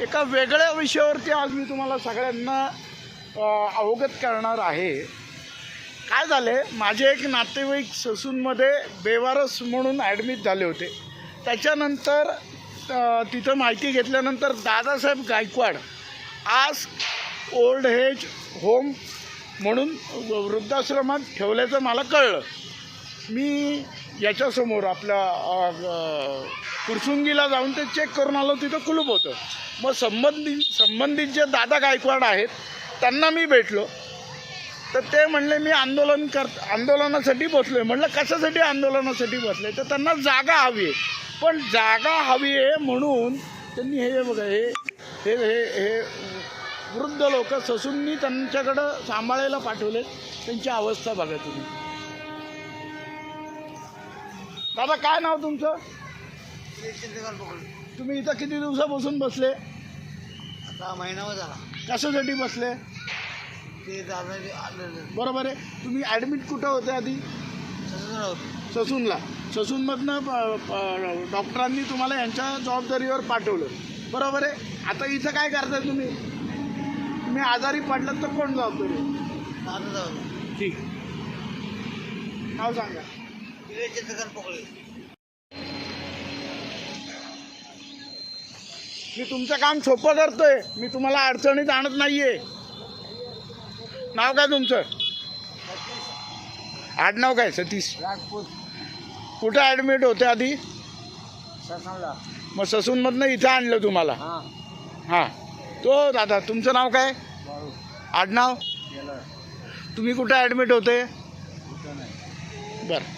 एका वेगळ्या विषयावरती आज मी तुम्हाला सगळ्यांना अवगत करणार आहे. काय झाले माझे एक नातेवाईक ससूनमध्ये बेवारस म्हणून ॲडमिट झाले होते. त्याच्यानंतर तिथं माहिती घेतल्यानंतर दादासाहेब गायकवाड आज ओल्ड एज होम म्हणून वृद्धाश्रमात ठेवल्याचं मला कळलं. मी याच्यासमोर आपल्या अ, कुरसुंगीला जाऊन ते चेक करून आलो तिथं कुलूप होतं. मग संबंधित संबंधित जे दादा गायकवाड आहेत त्यांना मी भेटलो. तर ते म्हणले मी आंदोलन कर आंदोलनासाठी बसलो आहे म्हटलं कशासाठी आंदोलनासाठी बसले तर त्यांना जागा हवी आहे. पण जागा हवी आहे म्हणून त्यांनी हे बघा हे हे हे हे वृद्ध लोक ससूननी त्यांच्याकडं सांभाळायला पाठवले त्यांची अवस्था बघा तुम्ही. दादा काय नाव तुमचं? तुम्ही इथं किती दिवसापासून बसले? आता महिनाभर झाला. कशासाठी बसले? ते दादा आलेलं. बरोबर आहे. तुम्ही ॲडमिट कुठं होते आधी? तसंच होतं. ससूनला. ससूनमधनं प- प- डॉक्टरांनी तुम्हाला यांच्या जबाबदारीवर पाठवलं. बरोबर आहे. आता इथं काय करताय तुम्ही? तुम्ही आजारी पडलात तर कोण जबाबदारी आहे? दादा जाऊ ठीक. नाव सांगा. चंद्रकांत पोकळे. मी तुमचं काम सोपं करतोय. मी तुम्हाला अडचणीत आणत नाहीये. नाव काय तुमचं? आडनाव काय सतीश? कुठं ॲडमिट होते आधी? मग ससूनमधनं इथं आणलं तुम्हाला? हां. हां. तो दादा तुमचं नाव काय? आडनाव? तुम्ही कुठं ॲडमिट होते? बरं.